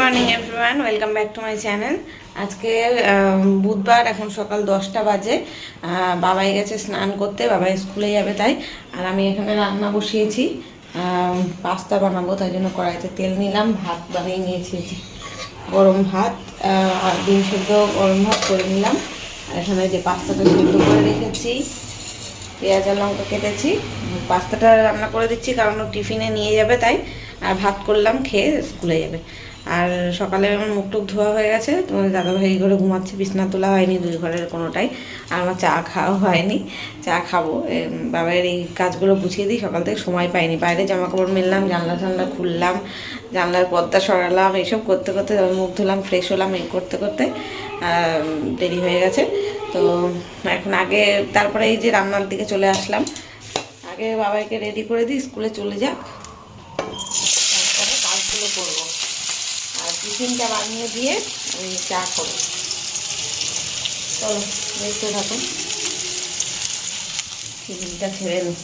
Morning everyone welcome back to my channel আজকে বুধবার, এখন সকাল দশটা বাজে। বাবাই গেছে স্নান করতে, বাবাই স্কুলে যাবে তাই। আর আমি এখানে রান্না বসিয়েছি। পাস্তা বানাবো, তাই জন্য কড়াইতে তেল নিলাম, ভাত বানিয়ে নিয়েছি গরম ভাত। আর ডিম সেদ্ধ গরম ভাত করে নিলাম। আর এখানে যে পাস্তাটা সেদ্ধ করে রেখেছি, পেঁয়াজ আর লঙ্কা কেটেছি। পাস্তাটা রান্না করে দিচ্ছি, কারণ টিফিনে নিয়ে যাবে তাই। আর ভাত করলাম, খেয়ে স্কুলে যাবে। আর সকালে আমার মুখ টুক ধোয়া হয়ে গেছে তোমাদের দাদাভাই ঘরে ঘুমাচ্ছে, বিছনা তোলা হয়নি দুই ঘরের কোনোটাই, আর আমার চা খাওয়া হয়নি, চা খাব। বাবার এই কাজগুলো গুছিয়ে দিই, সকাল থেকে সময় পাইনি। বাইরে জামা কাপড় মেললাম, জানলা টানলা খুললাম, জানলার পর্দা সরালাম, এইসব করতে করতে মুখ ধুলাম ফ্রেশ হলাম এই করতে করতে দেরি হয়ে গেছে। তো এখন আগে তারপরে এই যে রান্নার দিকে চলে আসলাম, আগে বাবাইকে রেডি করে দিই, স্কুলে চলে যাক তারপরে কাজগুলো করব আর টিফিনটা বানিয়ে দিয়ে ওই চা করো চলো দেখতে থাকুন। টিফিনটা খেয়ে নিই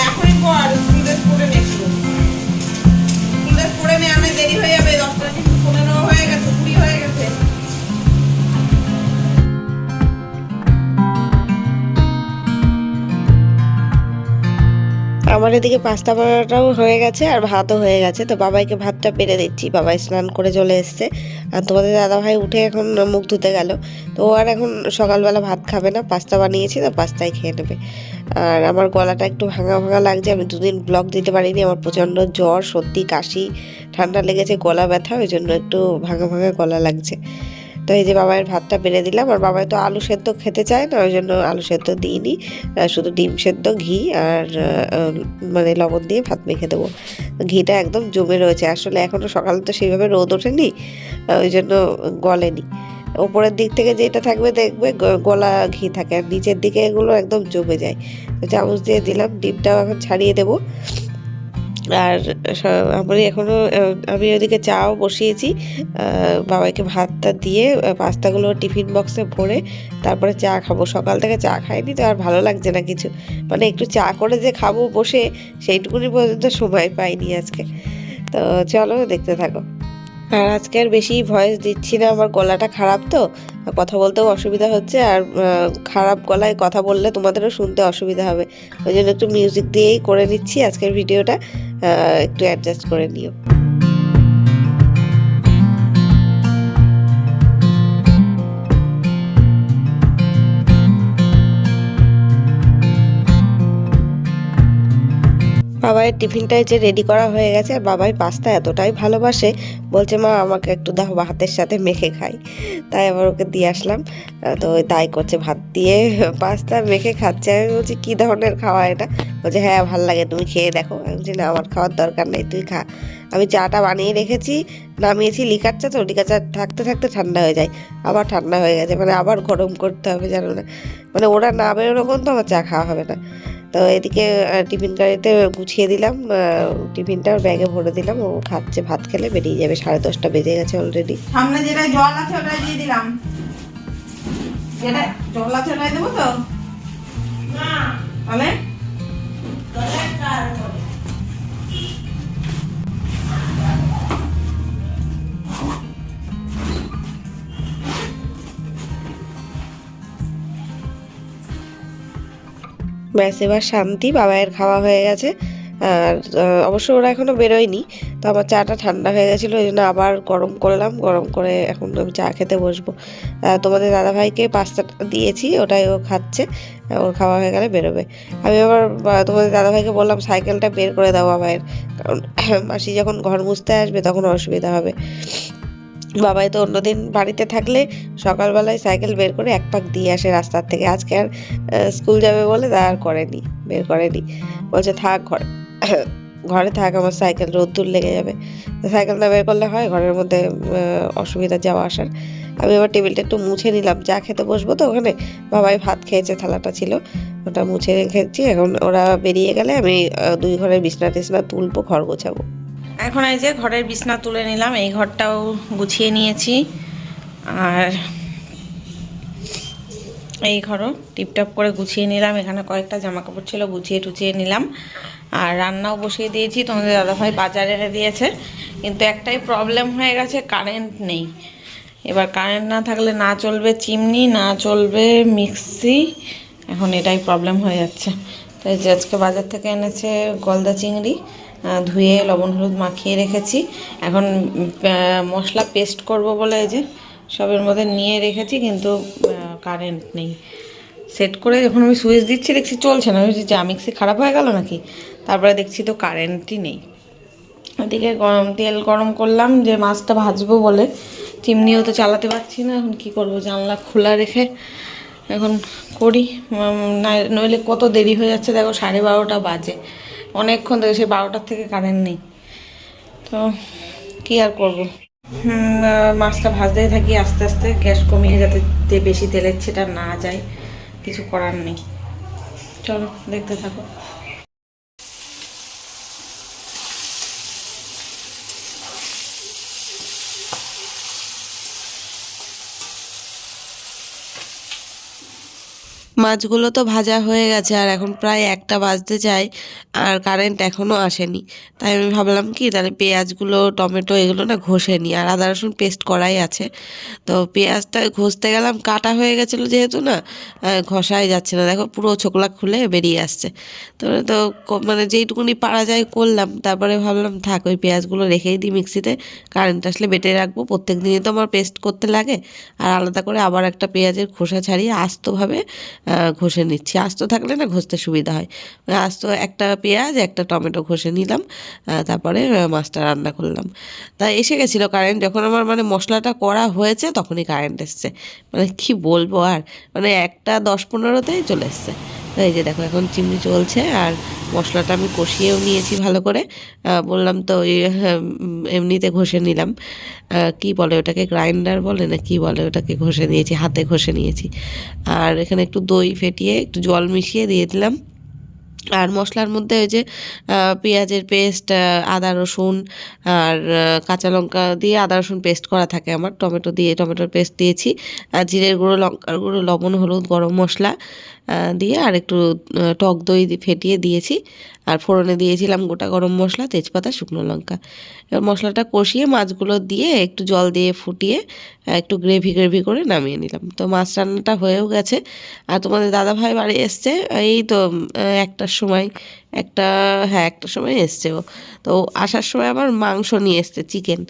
এখনই পর স্কুল ড্রেস পরে নে স্কুল ড্রেস পরে নে আমি দেরি হয়ে যাবে আমার এদিকে পাস্তা বানাটাও হয়ে গেছে আর ভাতও হয়ে গেছে। তো বাবাইকে ভাতটা পেরে দিচ্ছি। বাবাই স্নান করে চলে এসছে। আর তোমাদের দাদাভাই উঠে এখন মুখ ধুতে গেল। তো ও আর এখন সকালবেলা ভাত খাবে না। পাস্তা বানিয়েছি তো পাস্তাই খেয়ে নেবে। আর আমার গলাটা একটু ভাঙা ভাঙা লাগছে। আমি দুদিন ব্লগ দিতে পারিনি। আমার প্রচণ্ড জ্বর, সর্দি, কাশি, ঠান্ডা লেগেছে, গলা ব্যথা। ওই জন্য একটু ভাঙা ভাঙা গলা লাগছে। তো এই যে বাবাইয়ের ভাতটা বেড়ে দিলাম, আর বাবাই তো আলু সেদ্ধ খেতে চায় না, ওই জন্য আলু সেদ্ধ দিইনি। শুধু ডিম সেদ্ধ, ঘি আর মানে লবণ দিয়ে ভাত মেখে দেবো। ঘিটা একদম জমে রয়েছে, আসলে এখনও সকালে তো সেইভাবে রোদ ওঠেনি ওই জন্য গলেনি। ওপরের দিক থেকে যেটা থাকবে দেখবে গলা ঘি থাকে, আর নিচের দিকে এগুলো একদম জমে যায়। চামচ দিয়ে দিলাম, ডিমটাও এখন ছাড়িয়ে দেবো। আর আমি এখনও আমি ওদিকে চাও বসিয়েছি। বাবাকে ভাতটা দিয়ে পাস্তাগুলো টিফিন বক্সে ভরে তারপরে চা খাব। সকাল থেকে চা খাইনি তো আর ভালো লাগছে না কিছু। মানে একটু চা করে যে খাব বসে, সেইটুকুনি পর্যন্ত সময় পাইনি আজকে। তো চলো দেখতে থাকো। আর আজকে আর বেশি ভয়েস দিচ্ছি না, আমার গলাটা খারাপ তো। কথা বলতেও অসুবিধা হচ্ছে আর খারাপ গলায় কথা বললে তোমাদেরও শুনতে অসুবিধা হবে। ওই জন্য একটু মিউজিক দিয়েই করে নিচ্ছি আজকের ভিডিওটা একটু অ্যাডজাস্ট করে নিও। বাবাই টিফিনটা যে রেডি করা হয়ে গেছে, আর বাবাই পাস্তা এতটাই ভালোবাসে, বলছে, মা, আমাকে একটু দাও ভাতের সাথে মেখে খাই। তাই আবার ওকে দিয়ে আসলাম। তো তাই করছে, ভাত দিয়ে পাস্তা মেখে খাচ্ছে। আমি বলছি, কী ধরনের খাওয়া এটা? বলছে হ্যাঁ ভালো লাগে তুমি খেয়ে দেখো। আমি বলছি না আমার খাওয়ার দরকার নেই তুই খা। আমি চাটা বানিয়ে রেখেছি নামিয়েছি লিকার চা তো লিকার চা থাকতে থাকতে ঠান্ডা হয়ে যায় আবার ঠান্ডা হয়ে গেছে মানে আবার গরম করতে হবে জানো না। মানে ওরা না বেরোনো পর্যন্ত আমার চা খাওয়া হবে না। তো এদিকে টিফিন গাড়িতে গুছিয়ে দিলাম টিফিনটা ওর ব্যাগে ভরে দিলাম ও খাচ্ছে ভাত খেলে বেরিয়ে যাবে সাড়ে দশটা বেজে গেছে অলরেডি সামনে যেটা জল আছে ওটাই দিয়ে দিলাম। যেটা জল আছে ওটাই দেবো তো? তাহলে? ব্যাস এবার শান্তি বাবায়ের খাওয়া হয়ে গেছে। আর অবশ্য ওরা এখনও বেরোয়নি, তো আমার চাটা ঠান্ডা হয়ে গেছিল, ওই জন্য আবার গরম করলাম, গরম করে এখন আমি চা খেতে বসবো। তোমাদের দাদাভাইকে পাস্তাটা দিয়েছি, ওটাই ও খাচ্ছে ওর খাওয়া হয়ে গেলে বেরোবে। আমি আবার তোমাদের দাদাভাইকে বললাম, সাইকেলটা বের করে দাও বাবাইয়ের কারণ মাসি যখন ঘর মুছতে আসবে তখন অসুবিধা হবে। বাবাই তো অন্যদিন বাড়িতে থাকলে সকালবেলায় সাইকেল বের করে এক পাক দিয়ে আসে রাস্তার থেকে। আজকে আর স্কুল যাবে বলে তা আর করেনি, বের করেনি। বলছে, থাক ঘরে। ঘরে থাক আমার সাইকেল রোদ্দুর লেগে যাবে। সাইকেলটা বের করলে হয় ঘরের মধ্যে অসুবিধা যাওয়া আসার। আমি আবার টেবিলটা একটু মুছে নিলাম। যা খেতে বসবো তো ওখানে বাবাই ভাত খেয়েছে, থালাটা ছিল। ওটা মুছে রেখেছি। এখন ওরা বেরিয়ে গেলে আমি দুই ঘরের বিছনা টিছনা তুলবো, ঘর গোছাবো। এখন এই যে ঘরের বিছনা তুলে নিলাম, এই ঘরটাও গুছিয়ে নিয়েছি। আর এই ঘরও টিপটাপ করে গুছিয়ে নিলাম। এখানে কয়েকটা জামা কাপড় ছিল, গুছিয়ে টুছিয়ে নিলাম। আর রান্নাও বসিয়ে দিয়েছি, তোমাদের দাদাভাই বাজারে এনে দিয়েছে। কিন্তু একটাই প্রবলেম হয়ে গেছে কারেন্ট নেই। এবার কারেন্ট না থাকলে না চলবে চিমনি, না চলবে মিক্সি, এখন এটাই প্রবলেম হয়ে যাচ্ছে। তাই যে আজকে বাজার থেকে এনেছে গলদা চিংড়ি ধুয়ে লবণ হলুদ মাখিয়ে রেখেছি। এখন মশলা পেস্ট করব বলে এই যে সবের মধ্যে নিয়ে রেখেছি, কিন্তু কারেন্ট নেই। সেট করে যখন আমি সুইচ দিচ্ছি, দেখছি চলছে না। আমি যা, মিক্সি খারাপ হয়ে গেল নাকি? তারপরে দেখছি তো কারেন্টই নেই। ওদিকে গরম, তেল গরম করলাম যে মাছটা ভাজবো বলে। চিমনিও তো চালাতে পারছি না, এখন কি করব জানলা খোলা রেখে এখন করি। নইলে কত দেরি হয়ে যাচ্ছে দেখো, সাড়ে বারোটা বাজে। অনেকক্ষণ থেকে সেই বারোটার থেকে কারেন্ট নেই। তো কি আর করব? মাছটা ভাজতেই থাকি আস্তে আস্তে, গ্যাস কমিয়ে যাতে বেশি তেলের ছেটা না যায়, কিছু করার নেই। চলো, দেখতে থাকো। মাছগুলো তো ভাজা হয়ে গেছে আর এখন প্রায় একটা বাজতে চায় আর কারেন্ট এখনও আসেনি। তাই আমি ভাবলাম কি তাহলে পেঁয়াজগুলো, টমেটো এগুলো না ঘষে নিই আর আদা, রসুন পেস্ট করাই আছে। তো পেঁয়াজটা ঘষতে গেলাম, কাটা হয়ে গেছিল যেহেতু না ঘষাই যাচ্ছে না। দেখো পুরো ছোকলা খুলে বেরিয়ে আসছে। তো তো মানে যেইটুকুনি পারা যায় করলাম। তারপরে ভাবলাম, থাক, ওই পেঁয়াজগুলো রেখেই দিই মিক্সিতে। কারেন্ট আসলে বেটে রাখব। প্রত্যেক দিনই তো আমার পেস্ট করতে লাগে। আর আলাদা করে আবার একটা পেঁয়াজের খোসা ছাড়িয়ে আস্তভাবে ঘষে নিচ্ছি। আস্ত থাকলে না ঘষতে সুবিধা হয়। আস্ত একটা পেঁয়াজ, একটা টমেটো ঘষে নিলাম তারপরে মাছটা রান্না করলাম। তা এসে গেছিল কারেন্ট যখন আমার মানে মশলাটা করা হয়েছে তখনই কারেন্ট এসছে। মানে কি বলব আর? মানে একটা দশ পনেরোতেই চলে এসছে। এই যে দেখো, এখন চিমনি চলছে আর মশলাটা আমি কষিয়েও নিয়েছি ভালো করে। বললাম তো ওই এমনিতে ঘষে নিলাম। কি বলে ওটাকে, গ্রাইন্ডার বলে না কি বলে ওটাকে, ঘষে নিয়েছি, হাতে ঘষে নিয়েছি। আর এখানে একটু দই ফেটিয়ে একটু জল মিশিয়ে দিয়ে দিলাম। আর মশলার মধ্যে ওই যে পেঁয়াজের পেস্ট আদা, রসুন আর কাঁচা লঙ্কা দিয়ে আদা, রসুন পেস্ট করা থাকে আমার। টমেটো দিয়ে, টমেটোর পেস্ট দিয়েছি। আর জিরের গুঁড়ো, লঙ্কার গুঁড়ো, লবণ, হলুদ, গরম মশলা। দিয়ে আর একটু টক দই ফেটিয়ে দিয়েছি। আর ফোড়নে দিয়েছিলাম গোটা গরম মশলা, তেজপাতা, শুকনো লঙ্কা। এবার মশলাটা কষিয়ে মাছগুলো দিয়ে একটু জল দিয়ে ফুটিয়ে একটু গ্রেভি গ্রেভি করে নামিয়ে নিলাম। তো মাছ রান্নাটা হয়েও গেছে। আর তোমাদের দাদাভাই বাড়ি এসছে, এই তো একটার সময় একটা হ্যাঁ একটা সময় এসছে ও। তো আসার সময় আবার মাংস নিয়ে এসছে চিকেন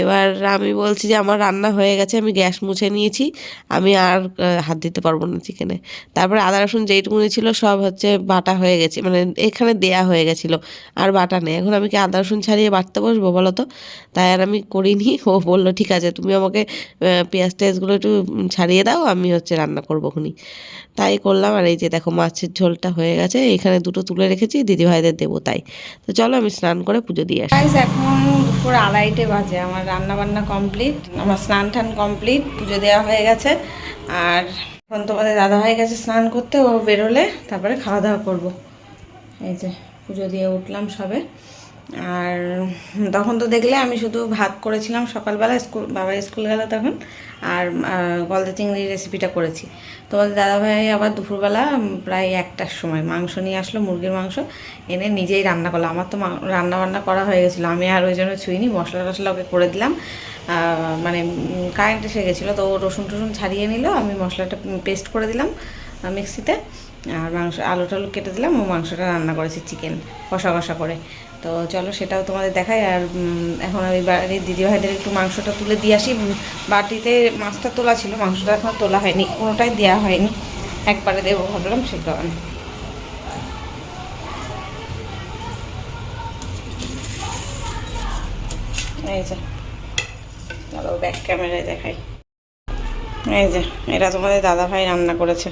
এবার আমি বলছি যে আমার রান্না হয়ে গেছে, আমি গ্যাস মুছে নিয়েছি, আমি আর হাত দিতে পারব না চিকেনে তারপরে আদা, রসুন যেইটুকুনি ছিল, সব হচ্ছে বাটা হয়ে গেছে মানে এখানে দেয়া হয়ে গেছিল, আর বাটা নেই। এখন আমি কি আদা, রসুন ছাড়িয়ে বাটতে বসবো বলো তো তাই আর আমি করিনি, ও বলল, ঠিক আছে, তুমি আমাকে পেঁয়াজ টেয়াজগুলো একটু ছাড়িয়ে দাও, আমি হচ্ছে রান্না করব খুনি তাই করলাম, আর এই যে দেখো মাছের ঝোলটা হয়ে গেছে, এখানে দুটো তুলে রেখেছি দিদি ভাইদের দেবো তাই। তো চলো আমি স্নান করে পুজো দিয়ে আসি। এখন দুপুর আড়াইটে বাজে, আমার রান্না বান্না কমপ্লিট আমার স্নান টান কমপ্লিট পুজো দেওয়া হয়ে গেছে। আর এখন তোমাদের দাদা হয়ে গেছে স্নান করতে, ও বেরোলে, তারপরে খাওয়া দাওয়া করব। এই যে, পুজো দিয়ে উঠলাম সবে। আর তখন তো দেখলে আমি শুধু ভাত করেছিলাম সকালবেলা, স্কুল, বাবা স্কুল গেল তখন, আর গলদা চিংড়ির রেসিপিটা করেছি। তোমাদের দাদাভাই, আবার দুপুরবেলা প্রায় একটার সময় মাংস নিয়ে আসলো, মুরগির মাংস, এনে নিজেই রান্না করল। আমার তো রান্না বান্না করা হয়ে গেছিল। আমি আর ওই জন্য ছুঁইনি, মশলা টশলা ওকে করে দিলাম। মানে কারেন্ট এসে গেছিল, তো রসুন টসুন ছাড়িয়ে নিল। আমি মশলাটা পেস্ট করে দিলাম মিক্সিতে আর মাংস আলু টালু কেটে দিলাম। ও মাংসটা রান্না করেছি চিকেন কষা কষা করে। তো চলো সেটাও তোমাদের দেখাই, আর এখন আমি বাড়ির দিদিভাইদের একটু মাংসটা তুলে দিয়ে আসি। বাটিতে মাছটা তোলা ছিল, মাংসটা এখন তোলা হয়নি, কোনোটাই দেওয়া হয়নি। একবারে দেবো ভাবলাম সে কারণে এই যে ব্যাক ক্যামেরায় দেখাই। এই যে, এটা তোমাদের দাদা ভাই রান্না করেছে।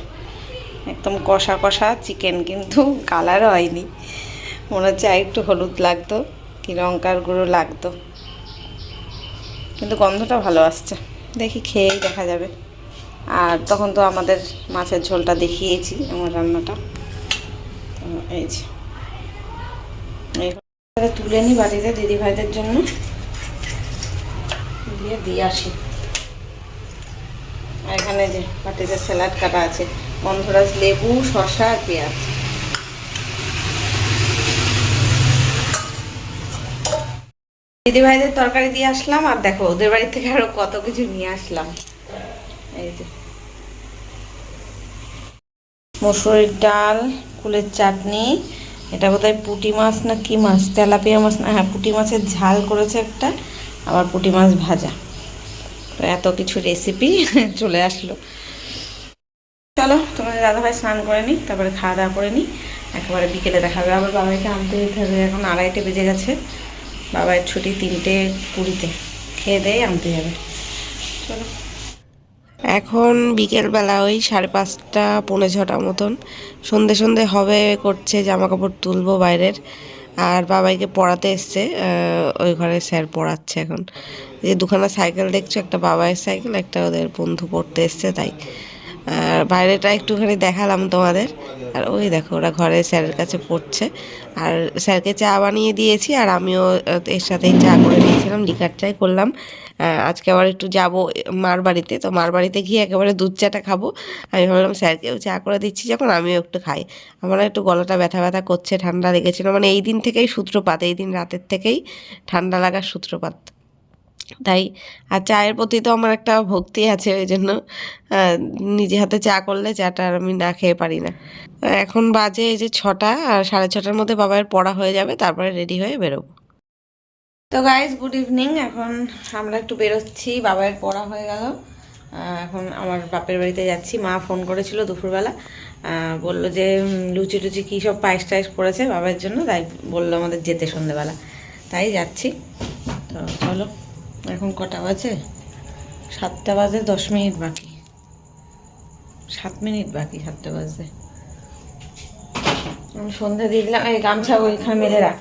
একদম কষা কষা চিকেন কিন্তু কালারও হয়নি। মনে হচ্ছে আর একটু হলুদ লাগতো, কি লঙ্কার গুঁড়ো লাগতো। কিন্তু গন্ধটা ভালো আসছে। দেখি খেয়েই দেখা যাবে। আর তখন তো আমাদের মাছের ঝোলটা দেখিয়েছি, আমার রান্নাটা। তো এই যে। তুলে নিই বাড়িতে দিদিভাইদের জন্য। দিয়ে দিয়ে আসি। এখানে যে বাটিতে স্যালাড কাটা আছে গন্ধরাজ লেবু, শসা আর পেঁয়াজ। দিদি ভাইদের তরকারি দিয়ে আসলাম, আর দেখো ওদের বাড়ি থেকে আরও কত কিছু নিয়ে আসলাম। মসুরির ডাল, কুলের চাটনি, এটা বোধহয় পুঁটি মাছ না কি মাছ? তেলাপিয়া মাছ না হ্যাঁ পুঁটি মাছের ঝাল করেছে একটা, আবার পুঁটি মাছ ভাজা। তো এত কিছু রেসিপি চলে আসলো। চলো, তোমাদের দাদাভাই স্নান করে নিই তারপরে খাওয়া দাওয়া করে নিই একেবারে বিকেলে দেখা হবে। আবার বাবাইকে আনতে যেতে হবে, এখন আড়াইটে বেজে গেছে। বাবার ছুটি তিনটে কুড়িতে। খেয়ে দিয়ে আনতে যাবে। চলো। এখন বিকেলবেলা ওই সাড়ে পাঁচটা, পৌনে ছটা মতন। সন্ধে সন্ধে হবে করছে জামা কাপড় তুলবো বাইরের। আর বাবাইকে পড়াতে এসছে ওই ঘরে স্যার পড়াচ্ছে এখন। যে দুখানা সাইকেল দেখছ, একটা বাবাইয়ের সাইকেল, একটা ওদের বন্ধু পড়তে এসছে, তাই। আর বাইরেটা একটুখানি দেখালাম তোমাদের। আর ওই দেখো, ওরা ঘরে স্যারের কাছে পড়ছে। আর স্যারকে চা বানিয়ে দিয়েছি, আর আমিও এর সাথেই চা করে নিয়েছিলাম, লিকার চাই করলাম। আজকে আবার একটু যাব মার বাড়িতে, তো মার বাড়িতে গিয়ে একেবারে দুধ চাটা খাব। আমি ভাবলাম স্যারকেও চা করে দিচ্ছি, যখন আমিও একটু খাই। আমার একটু গলাটা ব্যথা ব্যথা করছে, ঠান্ডা লেগেছিলো। মানে এই দিন থেকেই সূত্রপাত, এই দিন রাতের থেকেই ঠান্ডা লাগার সূত্রপাত। তাই? আর চায়ের প্রতি তো আমার একটা ভক্তি আছে, ওই জন্য নিজে হাতে চা করলে চাটা আর আমি না খেয়ে পারি না। এখন বাজে এই যে ছটা, আর সাড়ে ছটার মধ্যে বাবার পড়া হয়ে যাবে, তারপরে রেডি হয়ে বেরোবো। তো গাইজ গুড ইভিনিং এখন আমরা একটু বেরোচ্ছি বাবার পড়া হয়ে গেল। এখন আমার বাপের বাড়িতে যাচ্ছি। মা ফোন করেছিল দুপুরবেলা। বলল যে লুচি টুচি কী সব পায়েস টায়েস করেছে বাবার জন্য, তাই বলল আমাদের যেতে সন্ধেবেলা। তাই যাচ্ছি। তো চলো। এখন কটা বাজে? সাতটা বাজে দশ মিনিট বাকি। সাত মিনিট বাকি সাতটা বাজে। আমি সন্ধ্যা দিলাম এই গামছা ওইখানে মেলে রাখ।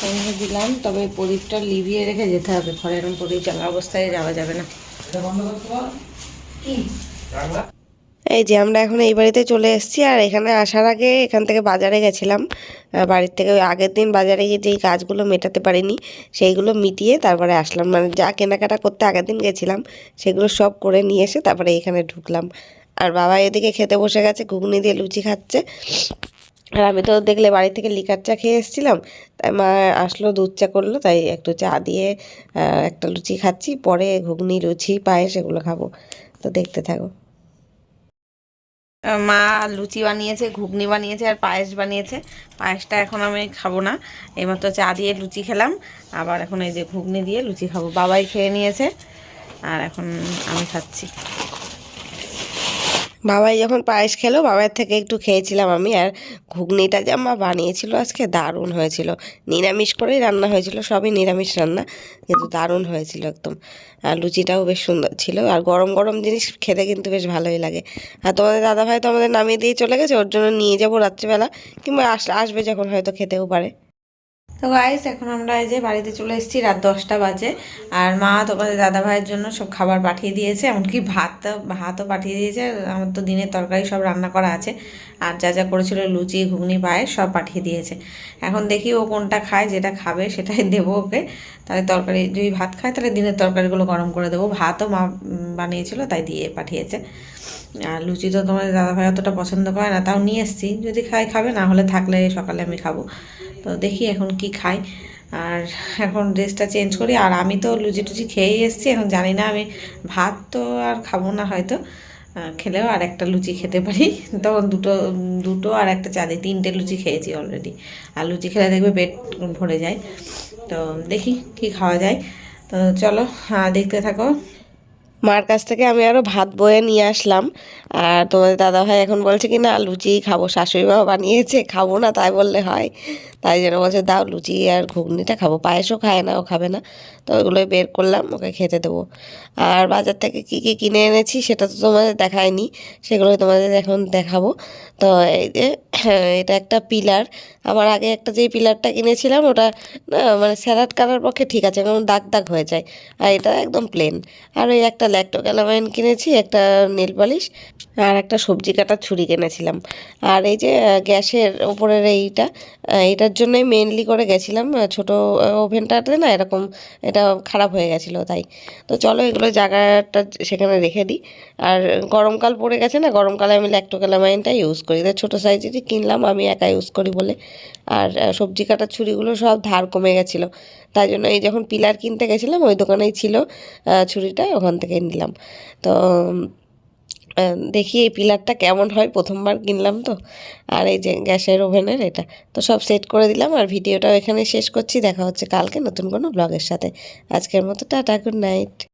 সন্ধ্যা দিলাম তবে প্রদীপটা লিভিয়ে রেখে যেতে হবে। ঘরে এরকম প্রদীপ জ্বালা অবস্থায় যাওয়া যাবে না। এই যে আমরা এখন এই বাড়িতে চলে এসেছি আর এখানে আসার আগে এখান থেকে বাজারে গেছিলাম। বাড়ির থেকে আগের দিন বাজারে গিয়ে যেই কাজগুলো মেটাতে পারিনি, সেইগুলো মিটিয়ে তারপরে আসলাম। মানে যা কেনাকাটা করতে আগের দিন গেছিলাম, সেগুলো সব করে নিয়ে এসে তারপরে এখানে ঢুকলাম। আর বাবা এদিকে খেতে বসে গেছে, ঘুগনি দিয়ে লুচি খাচ্ছে। আর আমি তো দেখলে বাড়ি থেকে লিকার চা খেয়ে এসেছিলাম, তাই মা আসলো, দুধ চা করল, তাই একটু চা দিয়ে একটা লুচি খাচ্ছি, পরে ঘুগনি, লুচি, পায়েস এগুলো খাব। তো দেখতে থাকো। মা লুচি বানিয়েছে, ঘুগনি বানিয়েছে আর পায়েস বানিয়েছে। পায়েসটা এখন আমি খাব না। এইমাত্র চা দিয়ে লুচি খেলাম। আবার এখন এই যে ঘুগনি দিয়ে লুচি খাব। বাবাই খেয়ে নিয়েছে। আর এখন আমি খাচ্ছি। বাবাই যখন পায়েস খেলো, বাবার থেকে একটু খেয়েছিলাম আমি, আর ঘুগনিটা যে মা বানিয়েছিল আজকে দারুণ হয়েছিল। নিরামিষ করেই রান্না হয়েছিল, সবই নিরামিষ রান্না, কিন্তু দারুণ হয়েছিল একদম। আর লুচিটাও বেশ সুন্দর ছিল, আর গরম গরম জিনিস খেতে কিন্তু বেশ ভালোই লাগে। আর তোমাদের দাদাভাই তো আমাদের নামিয়ে দিয়ে চলে গেছে, ওর জন্য নিয়ে যাব রাত্রিবেলা, কিংবা আস, আসবে যখন হয়তো খেতেও পারে। তো গাইস এখন আমরা এই যে বাড়িতে চলে এসেছি, রাত দশটা বাজে। আর মা তোমাদের দাদা ভাইয়ের জন্য সব খাবার পাঠিয়ে দিয়েছে, এমনকি ভাত ভাতও পাঠিয়ে দিয়েছে। আমার তো দিনের তরকারি সব রান্না করা আছে। আর যা যা করেছিল লুচি, ঘুগনি পায়ে সব পাঠিয়ে দিয়েছে। এখন দেখি ও কোনটা খায়, যেটা খাবে সেটাই দেবো ওকে। তাহলে তরকারি, যদি ভাত খায়, তাহলে দিনের তরকারিগুলো গরম করে দেবো। ভাতও মা বানিয়েছিল, তাই দিয়ে পাঠিয়েছে। আর লুচি তো তোমাদের দাদাভাই অতটা পছন্দ করে না, তাও নিয়ে এসেছি। যদি খাই খাবে, না হলে থাকলে সকালে আমি খাব। তো দেখি এখন কি খাই। আর এখন ড্রেসটা চেঞ্জ করি। আর আমি তো লুচি টুচি খেয়েই এসেছি। এখন জানি না আমি ভাত তো আর খাব না হয়তো। খেলেও আর একটা লুচি খেতে পারি। তখন দুটো দুটো আর একটা চাঁদি তিনটে লুচি খেয়েছি অলরেডি আর লুচি খেলে দেখবে পেট ভরে যায়। তো দেখি কি খাওয়া যায়। তো চলো দেখতে থাকো। মার কাছ থেকে আমি আরও ভাত বয়ে নিয়ে আসলাম। আর তোমাদের দাদা ভাই এখন বলছে কি, না, লুচি খাব। শাশুড়ি বাবা বানিয়েছে, খাব না, তাই বললে হয়। তাই জন্য বলছে, দাও লুচি আর ঘুগনিটা খাব। পায়েসও খায় না, ও খাবে না। তো ওগুলোই বের করলাম, ওকে খেতে দেবো। আর বাজার থেকে কী কী কিনে এনেছি সেটা তো তোমাদের দেখায়নি, সেগুলোই তোমাদের এখন দেখাবো। তো এই যে এটা একটা পিলার। আমার আগে একটা যেই পিলারটা কিনেছিলাম, ওটা মানে স্যালাড কাটার পক্ষে ঠিক আছে কারণ দাগ দাগ হয়ে যায়। আর এটা একদম প্লেন আর ওই একটা ল্যাক্টোক্যালামাইন কিনেছি একটা নেল পালিশ আর একটা সবজি কাটার ছুরি কিনেছিলাম। আর এই যে গ্যাসের ওপরের এইটা এটার জন্যই মেনলি করে গেছিলাম ছোটো ওভেনটাতে না, এরকম, এটা খারাপ হয়ে গেছিল, তাই। তো চলো এগুলো জায়গাটা সেখানে রেখে দিই। আর গরমকাল পড়ে গেছে না, গরমকালে আমি ল্যাক্টোক্যালামাইনটা ইউজ করি। তাই ছোটো সাইজেরই কিনলাম, আমি একা ইউজ করি বলে। আর সবজি কাটার ছুরিগুলো সব ধার কমে গেছিল। তাই জন্য এই যখন পিলার কিনতে গেছিলাম, ওই দোকানেই ছিল ছুরিটা, ওখান থেকে নিলাম। তো দেখি এই পিলারটা কেমন হয়, প্রথমবার কিনলাম তো। আর এই যে গ্যাসের ওভেনের এটা। তো সব সেট করে দিলাম আর ভিডিওটাও এখানে শেষ করছি। দেখা হচ্ছে কালকে নতুন কোনো ব্লগের সাথে। আজকের মতো টাটা, গুড নাইট।